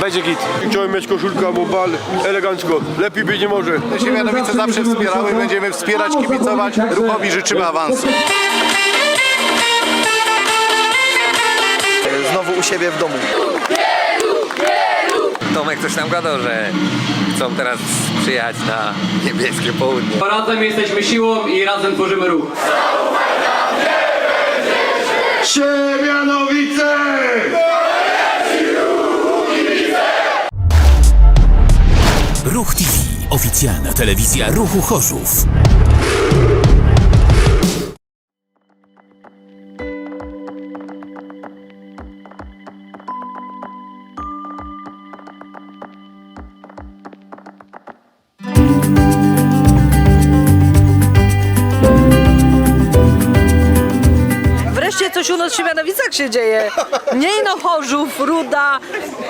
Będzie git. Chciałem mieć koszulkę albo bal elegancko. Lepiej być nie może. Siemianowice zawsze wspierały, będziemy wspierać, kibicować. Ruchowi życzymy awansu. Znowu u siebie w domu. Tomek coś tam gadał, że chcą teraz przyjechać na niebieskie południe. Razem jesteśmy siłą i razem tworzymy ruch. Siemianowice! Ruch TV. Oficjalna telewizja Ruchu Chorzów. Wreszcie coś u nas w Siemianowicach się dzieje. Nie no Chorzów, Ruda,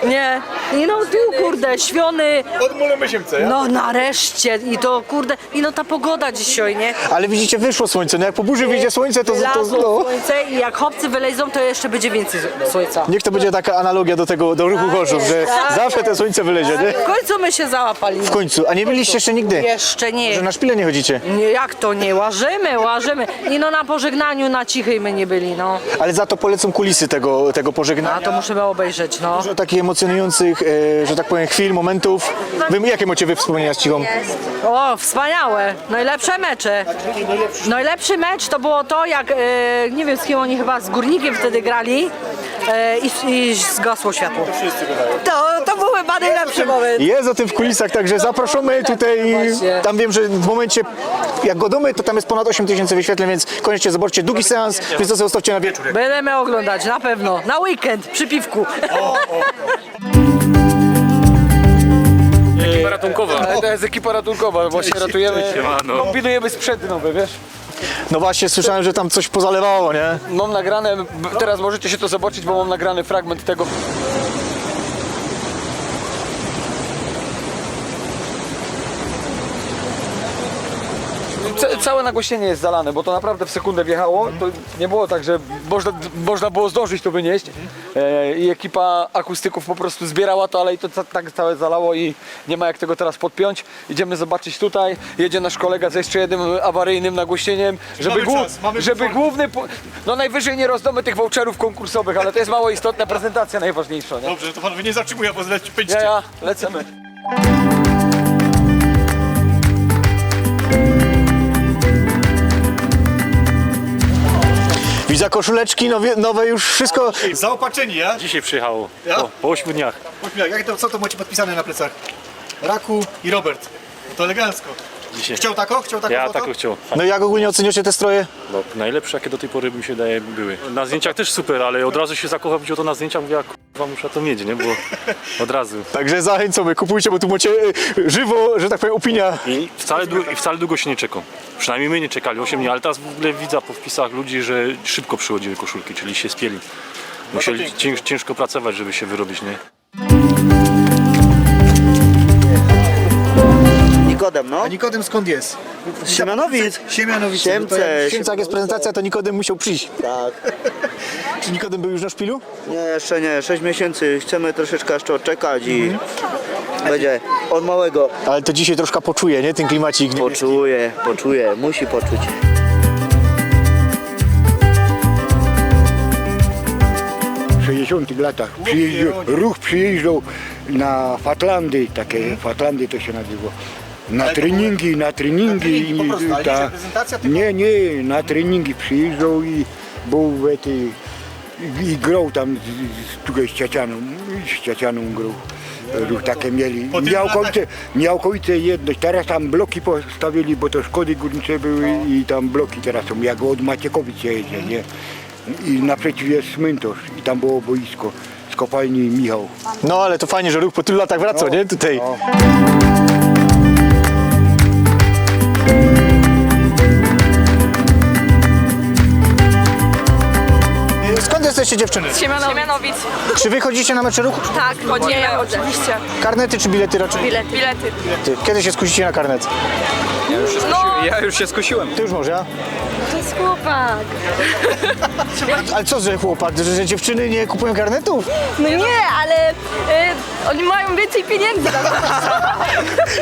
nie. I no tu kurde, Świony. Odmulemy się chce, No nareszcie i to kurde, i no ta pogoda dzisiaj, nie? Ale widzicie, wyszło słońce. No jak po burzy wyjdzie słońce, to, to, Wylazło no. słońce i jak chłopcy wylezą, to jeszcze będzie więcej słońca. Niech to będzie taka analogia do tego, do ruchu Chorzów, że tak zawsze te słońce wylezie, nie? W końcu my się załapali. W końcu. A nie byliście jeszcze nigdy? Jeszcze nie. Że na szpilę nie chodzicie. Nie, jak to nie? Łażymy, łażymy. I no na pożegnaniu na cichej my nie byli, no. Ale za to polecą kulisy tego, tego A pożegnania. to musimy obejrzeć, no. Dużo takich emocjonujących, e, że tak powiem, chwil, momentów. Wy, jakie macie wy wspomnienia z Cichą? O, wspaniałe. Najlepsze mecze. Najlepszy mecz to było to, jak, e, nie wiem z kim oni chyba, z Górnikiem wtedy grali e, i, i zgasło światło. To, to chyba najlepszy moment. Jest o tym w kulisach, także zapraszamy tutaj. Właśnie. Tam wiem, że w momencie, jak go domy, to tam jest ponad 8 tysięcy wyświetleń, więc koniecznie zobaczcie długi seans, więc to sobie ustawcie na wieczór. Będziemy oglądać, na pewno. Na weekend, przy piwku. Ekipa ratunkowa. To jest ekipa ratunkowa, właśnie ratujemy. Kombinujemy sprzęty nowe, wiesz? No właśnie, słyszałem, że tam coś pozalewało, nie? Mam nagrane, b- teraz możecie się to zobaczyć, bo mam nagrany fragment tego. Ca- Całe nagłośnienie jest zalane, bo to naprawdę w sekundę wjechało. To nie było tak, że można, można było zdążyć to wynieść. E, I ekipa akustyków po prostu zbierała to, ale i to ca- tak całe zalało i nie ma jak tego teraz podpiąć. Idziemy zobaczyć tutaj. Jedzie nasz kolega z jeszcze jednym awaryjnym nagłośnieniem, żeby, Mamy głó- czas, mamy żeby główny. pu- No najwyżej nie rozdomy tych voucherów konkursowych, ale to jest mało istotna prezentacja najważniejsza. Nie? Dobrze, to panowie nie zatrzymuję, bo zleci Ja, ja, lecimy. Widzę koszuleczki, nowe, nowe już wszystko. Zaopatrzeni, ja? Dzisiaj przyjechało. Ja? Po, po 8 dniach. Jak to, co to macie podpisane na plecach? Raku i Robert. To elegancko. Dzisiaj. Chciał tako? Chciał tako? Ja foto? tak chciał. No i jak ogólnie oceniacie te stroje? No, najlepsze jakie do tej pory mi się daje były. Na zdjęciach też super, ale od razu się zakochał widział to na zdjęciach, mówię, jak kurwa muszę to mieć, nie? Bo od razu. Także zachęcamy, kupujcie, bo tu macie e, żywo, że tak powiem, opinia. I wcale, dłu- I wcale długo się nie czekał. Przynajmniej my nie czekali 8 dni, ale teraz w ogóle widzę po wpisach ludzi, że szybko przychodziły koszulki, czyli się spieli. Musieli cięż, ciężko pracować, żeby się wyrobić, nie? Nikodem, no. A Nikodem skąd jest? Siemianowic. Siemianowice. Siemce. Jak jest prezentacja, to Nikodem musiał przyjść. Tak. Czy Nikodem był już na szpilu? Nie, jeszcze nie. 6 miesięcy. Chcemy troszeczkę jeszcze odczekać i będzie od małego. Ale to dzisiaj troszkę poczuje, nie? Ten klimacik. Poczuje, poczuje. Musi poczuć. W 60 latach przyjeździł, ruch przyjeżdżał na Fatlandy, takie Fatlandy to się nazywa. Na Ale to treningi, na treningi. treningi po i- prostu, ale ta- reprezentacja, tylko- Nie, nie, na treningi przyjeżdżał i był w tej, i, i grał tam z, z, tutaj z Ciacianą, z Ciacianą grał. Ruch takie mieli. Nieałkowicie jedność. Teraz tam bloki postawili, bo to szkody górnicze były i tam bloki teraz są, jak od Maciekowic się jedzie, nie? I naprzeciw jest cmentarz i tam było boisko z kopalni Michał. No ale to fajnie, że ruch po tylu latach wraca, nie? Tutaj. Skąd jesteście dziewczyny? Siemianowic. Czy wy chodzicie na mecze ruchu? Tak, chodzimy, oczywiście. Karnety czy bilety raczej? Bilety. Bilety. Ty, Kiedy się skusicie na karnet? Ja już się skusiłem. Ty już może, ja? Chłopak. Ale co, że chłopak, że, że dziewczyny nie kupują karnetów? No nie, ale y, Oni mają więcej pieniędzy.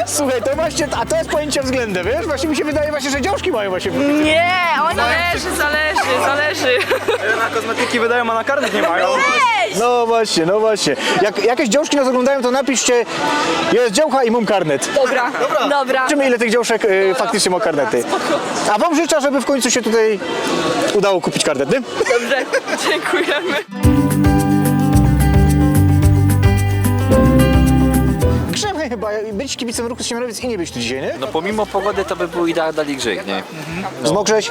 Słuchaj, to właśnie, a to jest pojęcie względne, wiesz? Właśnie mi się wydaje właśnie, że dziążki mają właśnie... Nie, oni... Zależy, zależy, zależy. Na kosmetyki wydają, a na karnet nie mają. No właśnie, no właśnie. Jak jakieś dziążki nas oglądają, to napiszcie, jest działka i mam karnet. Dobra, dobra. Zobaczymy, ile tych dziążek y, faktycznie ma karnety. A wam życzę, żeby w końcu się tutaj udało kupić karnety. Dobrze, dziękujemy. Grzebny chyba być kibicem ruchu Siemianowic i nie być tu dzisiaj, nie? No pomimo pogody to by był idealny grzech, nie? Zmokrzeć?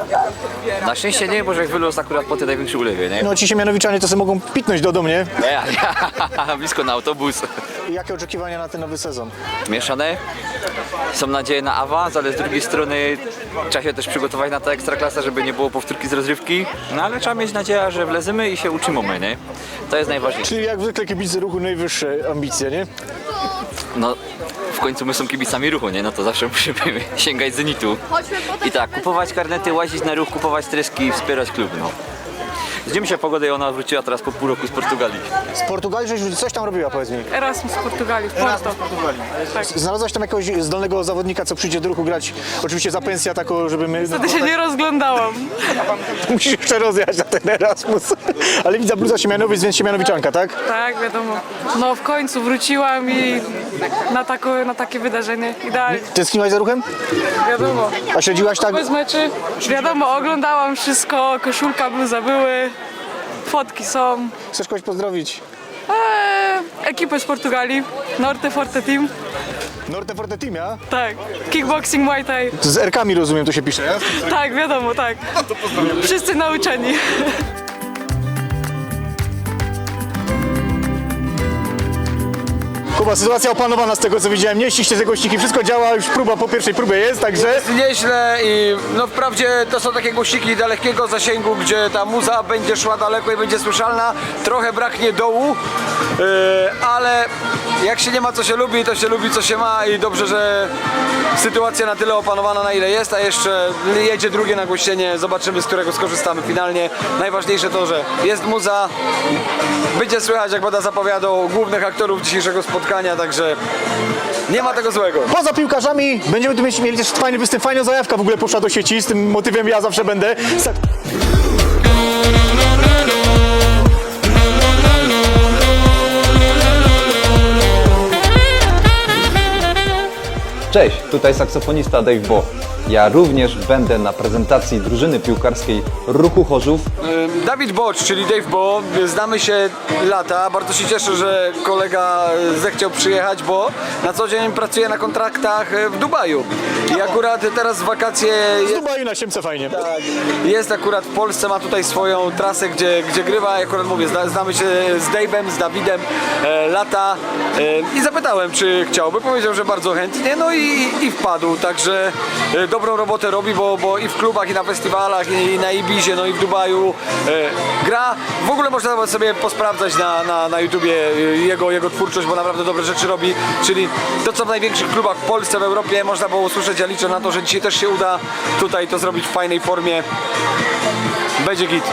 Na szczęście nie, bo że wylos akurat po tej największej ulewie, nie? No ci Siemianowiczanie to sobie mogą pitnąć do domu, nie? Nie, nie. blisko na autobus. Jakie oczekiwania na ten nowy sezon? Mieszane. Są nadzieje na awans, ale z drugiej strony trzeba się też przygotować na tę ekstraklasa, żeby nie było powtórki z rozrywki. No ale trzeba mieć nadzieję, że wlezymy i się utrzymamy, nie? To jest najważniejsze. Czyli jak zwykle kibice ruchu najwyższe ambicje, nie? No w końcu my są kibicami ruchu, nie? No to zawsze musimy sięgać zenitu. I tak, kupować karnety, łazić na ruch, kupować treski i wspierać klub, no. Zdziemy się pogodę i ona wróciła teraz po pół roku z Portugalii. Z Portugalii żeś coś tam robiła, powiedz mi. Erasmus z Portugalii, w Porto. Znalazłaś tam jakiegoś zdolnego zawodnika, co przyjdzie do ruchu grać? Oczywiście za pensję taką, żeby my... Wtedy się nie rozglądałam. Musisz jeszcze rozjechać na ten Erasmus. Ale widza bluza Siemianowic, więc Siemianowiczanka, tak? Tak, wiadomo. No w końcu wróciłam i na, tako, na takie wydarzenie. Idealnie, Tęskniłaś za ruchem? wiadomo. A śledziłaś tak? Bez meczy, wiadomo, oglądałam wszystko, koszulka, bluza były, fotki są. Chcesz kogoś pozdrowić? Eee, ekipę z Portugalii, Norte Forte Team. Norte Forte Team, ja? Tak, kickboxing, muay thai. Z R-kami rozumiem, to się pisze, ja? Tak, wiadomo, tak. Wszyscy nauczeni. Kuba, sytuacja opanowana z tego co widziałem. Nie ściście te gościki, wszystko działa, już próba po pierwszej próbie jest, także... Nieźle i no wprawdzie to są takie głośniki dalekiego zasięgu, gdzie ta muza będzie szła daleko i będzie słyszalna. Trochę braknie dołu, yy, ale jak się nie ma co się lubi, to się lubi co się ma i dobrze, że sytuacja na tyle opanowana na ile jest, a jeszcze jedzie drugie nagłośnienie, zobaczymy z którego skorzystamy finalnie. Najważniejsze to, że jest muza, będzie słychać jak będę zapowiadał głównych aktorów dzisiejszego spotkania, także nie ma tego złego. Poza piłkarzami będziemy tu mieć, mieli też fajny występ, fajna zajawka w ogóle poszła do sieci, z tym motywem ja zawsze będę. Sa- Cześć, tutaj saksofonista Dave Bo. Ja również będę na prezentacji drużyny piłkarskiej Ruchu Chorzów. Dawid Bocz, czyli Dave Bo, znamy się lata. Bardzo się cieszę, że kolega zechciał przyjechać, bo na co dzień pracuje na kontraktach e, w Dubaju. I akurat teraz w wakacje Z Dubaju na Siemce fajnie. jest akurat w Polsce, ma tutaj swoją trasę, gdzie, gdzie grywa. I akurat mówię, zna, znamy się z Dave'em, z Dawidem e, lata e, i zapytałem, czy chciałby. Powiedział, że bardzo chętnie, no i, i wpadł. Także e, dobrą robotę robi, bo, bo i w klubach, i na festiwalach, i, na Ibizie, no i w Dubaju e, gra. W ogóle można sobie posprawdzać na, na, na YouTubie e, jego, jego twórczość, bo naprawdę dobre rzeczy robi. Czyli to, co w największych klubach w Polsce, w Europie można było usłyszeć. Ja liczę na to, że dzisiaj też się uda tutaj to zrobić w fajnej formie. Będzie git.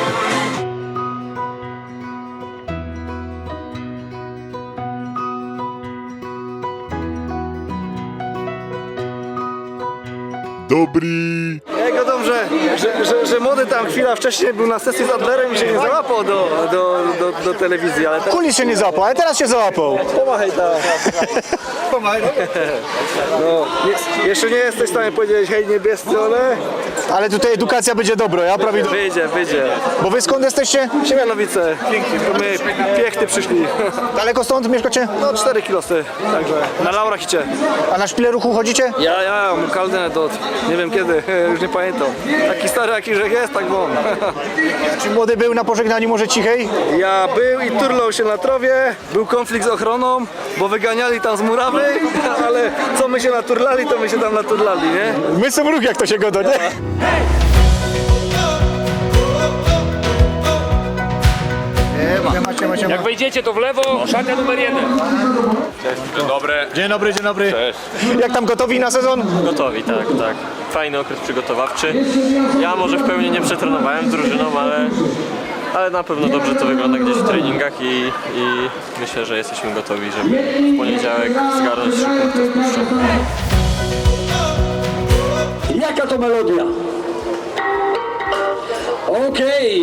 Jak wiadomo, że, że, że, że młody tam chwila wcześniej był na sesji z Adlerem i się nie załapał do, do, do, do telewizji, ale teraz Kulis się nie załapał, ale teraz się załapał. pomachaj tam. Pomachaj. No, nie, jeszcze nie jesteś w stanie powiedzieć hej niebiescy, ale Ale tutaj edukacja będzie dobra, ja prawie... wyjdzie, wyjdzie. Bo wy skąd jesteście? Siemianowice, to my piechty przyszli. Daleko stąd mieszkacie? No 4 kilosy, także na laurach idzie. A na szpilę ruchu chodzicie? Ja, ja mam kaldenę do nie wiem kiedy, już nie pamiętam. Taki stary jaki że jest, tak mam. Czy młody był na pożegnaniu może cichej? Ja był i turlał się na trowie, był konflikt z ochroną, bo wyganiali tam z murawy, ale co my się naturlali, to my się tam naturlali, nie? My są ruch, jak to się goda, nie? Jak wejdziecie to w lewo, szatnia numer jeden. Dzień dobry, dzień dobry. Jak tam gotowi na sezon? Gotowi, tak, tak. Fajny okres przygotowawczy. Ja może w pełni nie przetrenowałem z drużyną, ale ale na pewno dobrze to wygląda gdzieś w treningach i, i myślę, że jesteśmy gotowi, żeby w poniedziałek zgarnąć trzy punkty z Puszczą. Jaka to melodia? Okej.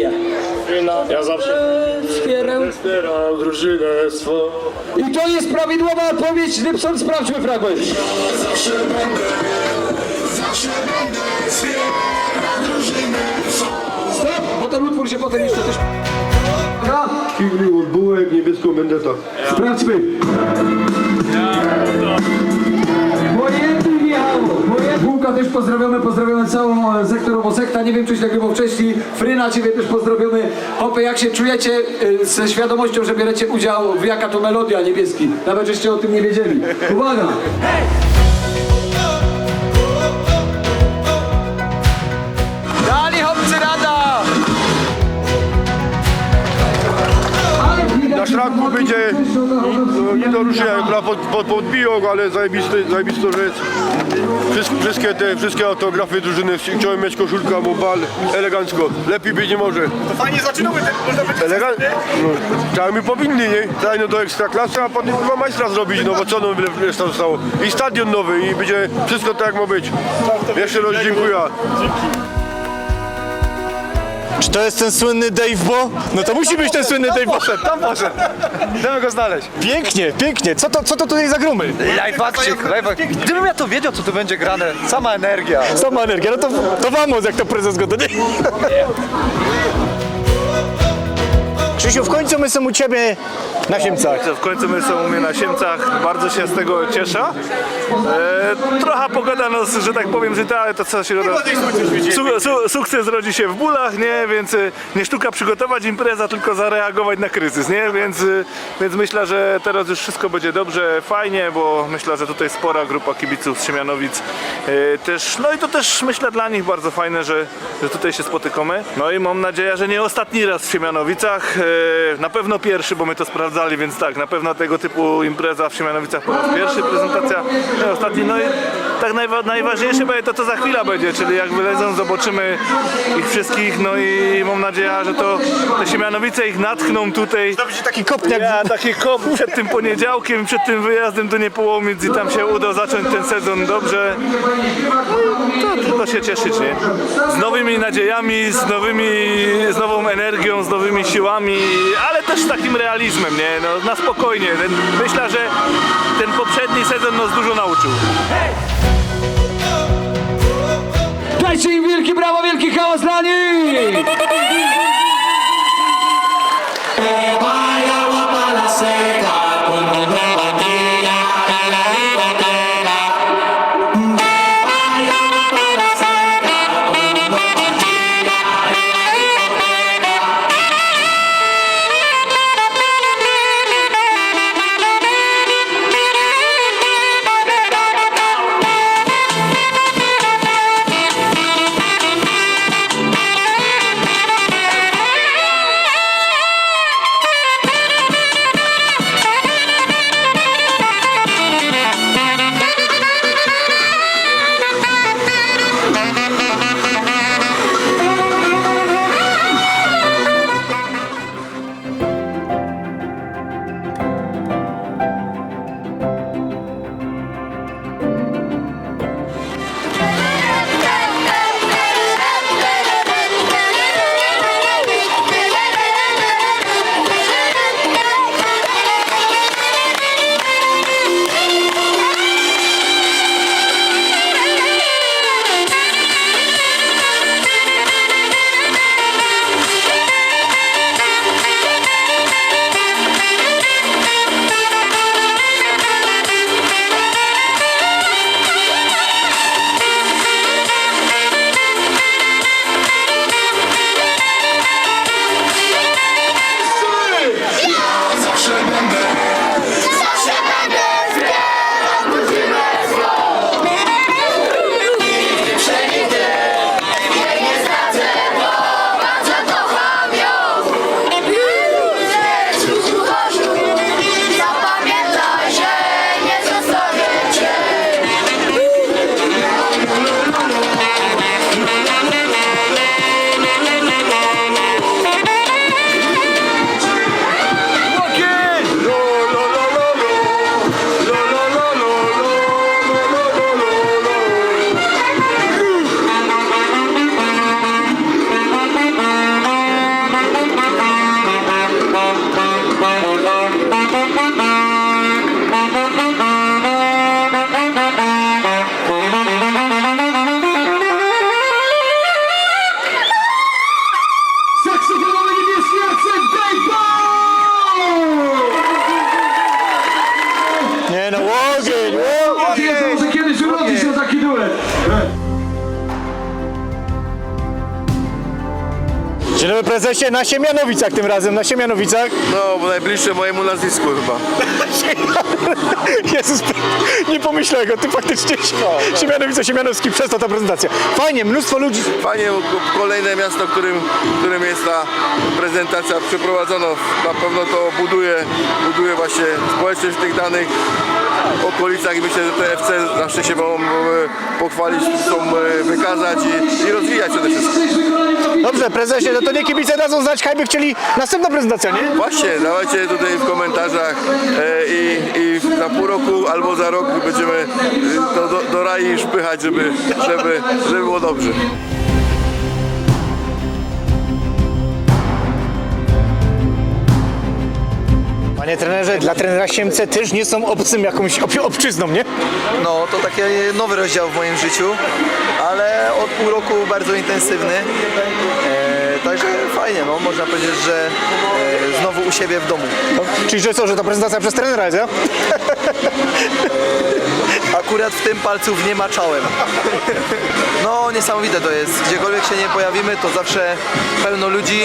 Ja zawsze Wspieram. wspieram drużynę swą. I to jest prawidłowa odpowiedź. Rybson, sprawdźmy fragment. Stop! Potem utwór się potem jeszcze też... Kiwli, bułek, niebieską będeta. Sprawdźmy. Pojęty Michał, pojęty. Bułka też pozdrawiamy, pozdrawiamy całą e, sektor Obosekta. Nie wiem, czyś nagrywał wcześniej. Fryna, ciebie też pozdrawiamy. Hopy, jak się czujecie e, ze świadomością, że bierzecie udział w jaka to melodia niebieski? Nawet żeście o tym nie wiedzieli. Uwaga! Dali chłopcy rada! Na szranku będzie no, nie do ruszenia, pod, pod, podbiją ale zajebisty, zajebisty rzecz. Wszystkie, te wszystkie autografy drużyny chciałem mieć koszulka, bo bal elegancko. Lepiej być nie może. To fajnie zaczynamy, można by Elegan... No, tak my powinni, nie? Zajną do ekstraklasy, a potem chyba majstra zrobić, no bo co no reszta zostało. I stadion nowy i będzie wszystko tak jak ma być. Jeszcze raz dziękuję. Czy to jest ten słynny Dave Bo? No to musi być ten słynny Dave Bo. Poszedł, tam poszedł. Idziemy go znaleźć. Pięknie, pięknie. Co to, co to tutaj za grumy? Live'akcik, live'ak. Gdybym ja to wiedział, co tu będzie grane, sama energia. Sama energia, no to, to vamos, jak to prezes go dodie. Krzysiu, w końcu my są u Ciebie na Siemcach. W końcu my są u mnie na Siemcach, bardzo się z tego cieszę. E, trochę pogoda, no, że tak powiem, że ale to co się roda. Su, su, sukces rodzi się w bólach, nie? Więc e, nie sztuka przygotować impreza, tylko zareagować na kryzys, nie? Więc, e, więc myślę, że teraz już wszystko będzie dobrze, fajnie, bo myślę, że tutaj spora grupa kibiców z Siemianowic e, też, no i to też myślę dla nich bardzo fajne, że, że tutaj się spotykamy. No i mam nadzieję, że nie ostatni raz w Siemianowicach, e, na pewno pierwszy, bo my to sprawdzali, więc tak, na pewno tego typu impreza w Siemianowicach po raz pierwszy, prezentacja nie ostatni, no i tak najwa- najważniejsze będzie to, co za chwilę będzie, czyli jak wylezą, zobaczymy ich wszystkich, no i mam nadzieję, że to te Siemianowice ich natchną tutaj. To będzie taki kop jak... Ja, taki kop przed tym poniedziałkiem, przed tym wyjazdem do Niepołomic i tam się uda zacząć ten sezon dobrze. To tylko się cieszyć, nie? Z nowymi nadziejami, z nowymi, z nową energią, z nowymi siłami, ale też z takim realizmem, nie? No, na spokojnie. Ten, myślę, że ten poprzedni sezon nas dużo nauczył. Dajcie im wielkie brawo, wielki hałas dla nich! Prezesie, na Siemianowicach tym razem, na Siemianowicach. No, bo najbliższe mojemu nazwisku chyba. Jezus, nie pomyślałem go, ty faktycznie Siemianowice, Siemianowski, przez to ta prezentacja. Fajnie, mnóstwo ludzi. Fajnie, ko- kolejne miasto, którym, którym jest ta prezentacja przeprowadzona. Na pewno to buduje, buduje właśnie społeczność w tych danych okolicach i myślę, że te FC zawsze się mogą e, pochwalić, chcą e, wykazać i, i rozwijać przede wszystkim. Dobrze, prezesie, no to nie kibice dadzą znać, jakby chcieli następna prezentacja, nie? Właśnie, dawajcie tutaj w komentarzach e, i, i za pół roku albo za rok będziemy e, to do, do rai szpychać, żeby, żeby, żeby było dobrze. Panie trenerze, dla trenera Siemce też nie są obcym jakąś ob obczyzną, nie? No to taki nowy rozdział w moim życiu, ale od pół roku bardzo intensywny. E, także fajnie, no można powiedzieć, że e, znowu u siebie w domu. Czyli że co, że ta prezentacja przez trenera jest, ja? Akurat w tym palców nie maczałem. No niesamowite to jest. Gdziekolwiek się nie pojawimy, to zawsze pełno ludzi,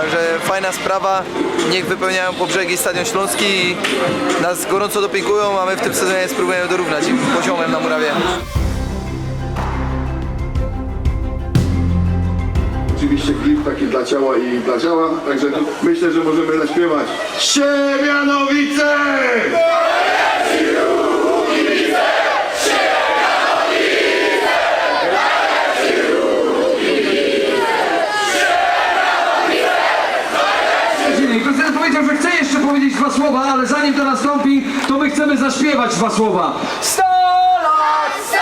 także fajna sprawa. Niech wypełniają po brzegi Stadion Śląski i nas gorąco dopingują, a my w tym sezonie spróbujemy dorównać im poziomem na murawie. Oczywiście klip taki dla ciała i dla ciała, także myślę, że możemy zaśpiewać. Siemianowice! Prezydent powiedział, że chce jeszcze powiedzieć dwa słowa, ale zanim to nastąpi, to my chcemy zaśpiewać dwa słowa. Sto lat!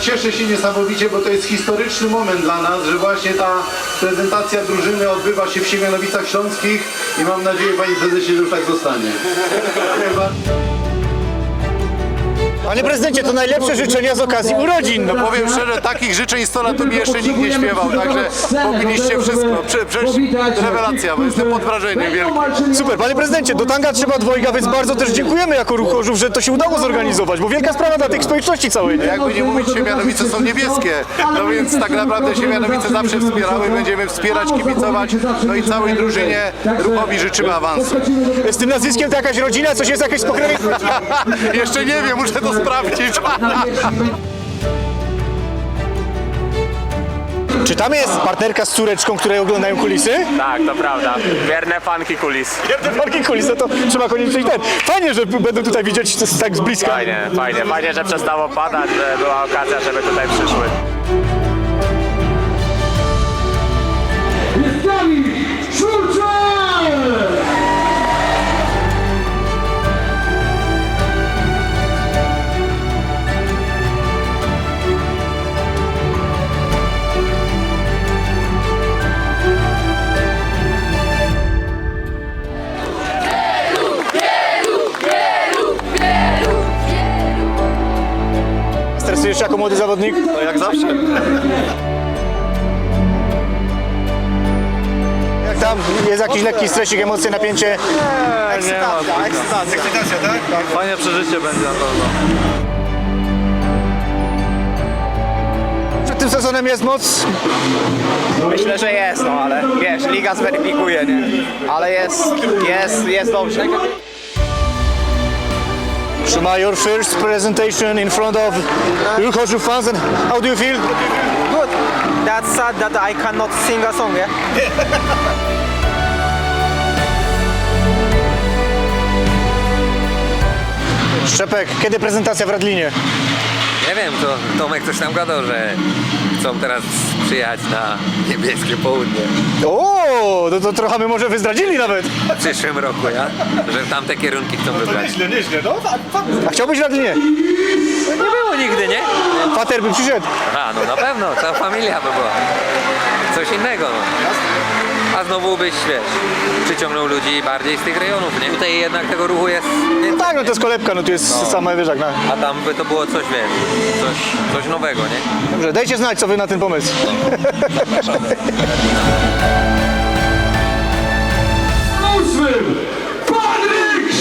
Cieszę się niesamowicie, bo to jest historyczny moment dla nas, że właśnie ta prezentacja drużyny odbywa się w Siemianowicach Śląskich i mam nadzieję, panie prezesie, że już tak zostanie. Panie prezydencie, to najlepsze życzenia z okazji urodzin. No, Powiem szczerze, takich życzeń 100 lat to mi jeszcze nikt nie śpiewał, także powinniście wszystko. Prze, przecież rewelacja, bo jestem pod wrażeniem wielkim. Super, panie prezydencie, do tanga trzeba dwojga, więc bardzo też dziękujemy jako Ruch Chorzów, że to się udało zorganizować, bo wielka sprawa dla tych społeczności całej. nie? Jakby nie mówić, Siemianowice są niebieskie, no więc tak naprawdę Siemianowice zawsze wspierały, będziemy wspierać, kibicować, no i całej drużynie ruchowi życzymy awansu. Z tym nazwiskiem to jakaś rodzina, coś jest jakieś spokrewieństwo. Jeszcze nie wiem, muszę to sprawdzić. Czy tam jest partnerka z córeczką, które oglądają kulisy? Tak, to prawda. Wierne fanki kulis. Wielkie parki kulisy, to trzeba koniecznie ten. Fajnie, że będą tutaj widzieć tak z bliska. Fajnie, fajnie. Fajnie, że przestało padać, że była okazja, żeby tutaj przyszły. Jako młody zawodnik? No jak zawsze. Jak tam jest jakiś lekki stresik, emocje, napięcie? Ekscytacja, ekscytacja. Ekscytacja, tak? Fajne przeżycie będzie na pewno. Przed tym sezonem jest moc. Myślę, że jest, no ale wiesz, liga zweryfikuje, nie? Ale jest, jest, jest dobrze. Shuma, your first presentation in front of Chorzów fans, and how do you feel? Good. That's sad that I cannot sing a song, yeah? Szczepek, kiedy prezentacja w Radlinie? Nie wiem, to Tomek coś tam gadał, że chcą teraz przyjechać na niebieskie południe O, no to trochę my może wyzdradzili nawet. w przyszłym roku, ja? Że w tamte kierunki chcą wybrać. A chciałbyś w Radlinie? Nie było nigdy, nie? Pater by przyszedł. A, no na pewno, cała familia by była. Coś innego, no. A znowu byś, wiesz, przyciągnął ludzi bardziej z tych rejonów, nie? Tutaj jednak tego ruchu jest No tak, no to jest kolebka, no tu jest sama wyżak. No. A tam by to było coś, wiesz, coś, coś nowego, nie? Dobrze, dajcie znać, co wy na ten pomysł. Ósmym Patryk!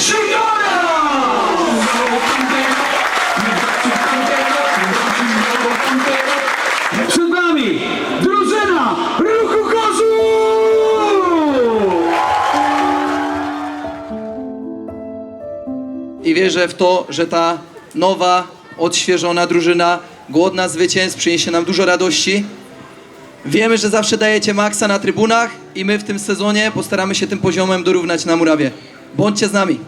Wierzę w to, że ta nowa, odświeżona drużyna, głodna zwycięstw przyniesie nam dużo radości. Wiemy, że zawsze dajecie maksa na trybunach i my w tym sezonie postaramy się tym poziomem dorównać na murawie. Bądźcie z nami.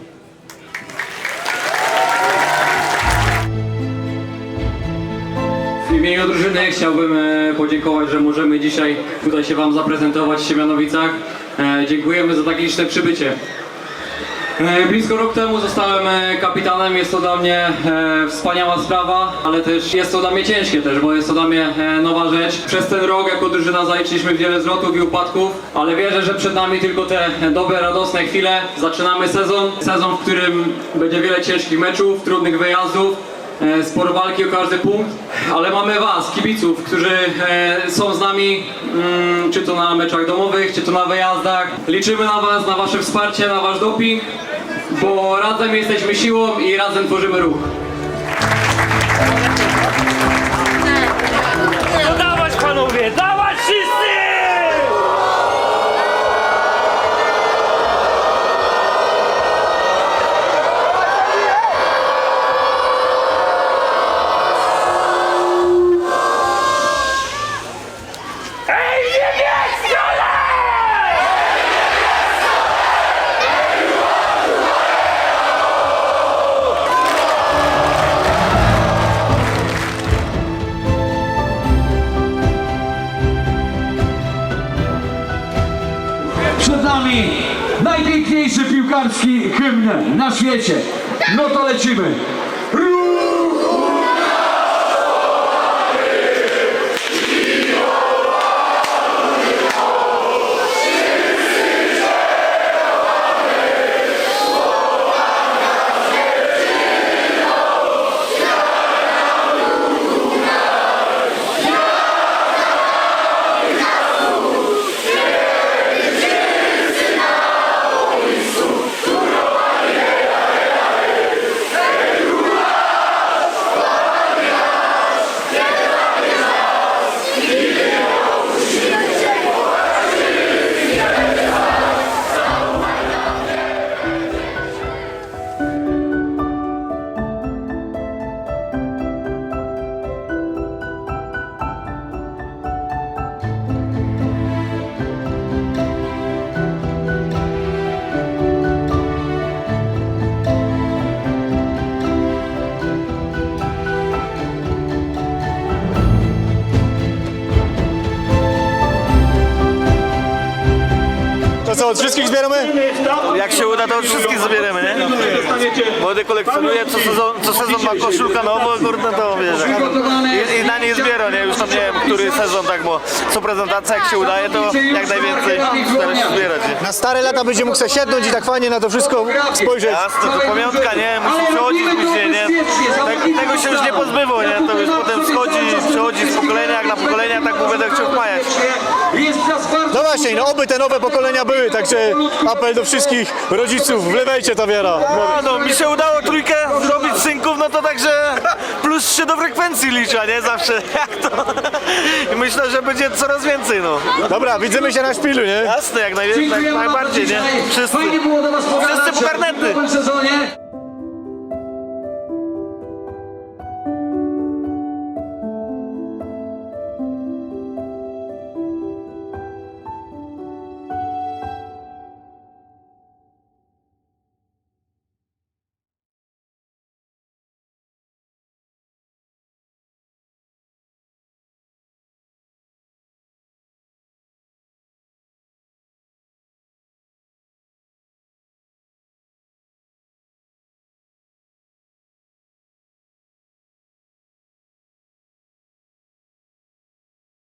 W imieniu drużyny chciałbym e, podziękować, że możemy dzisiaj tutaj się Wam zaprezentować w Siemianowicach. E, Dziękujemy za tak liczne przybycie. E, Blisko rok temu zostałem e, kapitanem, jest to dla mnie e, wspaniała sprawa, ale też jest to dla mnie ciężkie też, bo jest to dla mnie nowa rzecz. Przez ten rok jako drużyna zaliczyliśmy wiele zwrotów i upadków, ale wierzę, że przed nami tylko te dobre, radosne chwile. Zaczynamy sezon, sezon, w którym będzie wiele ciężkich meczów, trudnych wyjazdów, sporo walki o każdy punkt, ale mamy Was, kibiców, którzy e, są z nami, mm, czy to na meczach domowych, czy to na wyjazdach. Liczymy na Was, na Wasze wsparcie, na Wasz doping, bo razem jesteśmy siłą i razem tworzymy ruch. Dawać panowie, dawać свечи. Od wszystkich zbieramy? Jak się uda, to od wszystkich zabieremy, nie? Młody kolekcjonuje, co sezon, co sezon ma koszulka nowo, kurde, to wiesz. I, I na niej zbiera, nie? Już tam nie wiem, który sezon tak, bo co prezentacja, jak się udaje, to jak najwięcej stara się zbierać, nie? Na stare lata będzie mógł sobie siednąć i tak fajnie na to wszystko spojrzeć. Jasne, to pamiątka, nie? Musi przechodzić później, nie? Tak, tego się już nie pozbywał, nie? To już potem schodzi, przechodzi z pokolenia jak na pokolenia, tak mu będę chciał wpajać. No właśnie, no oby te nowe pokolenia były, także apel do wszystkich rodziców, wlewajcie ta wiara. No, no, mi się udało trójkę zrobić synków, no to także plus się do frekwencji licza, nie? Zawsze jak to. I myślę, że będzie coraz więcej, no. Dobra, widzimy się na szpilu, nie? Jasne, jak, naj, jak najbardziej, nie? Wszyscy, wszyscy po karnety. sezonie.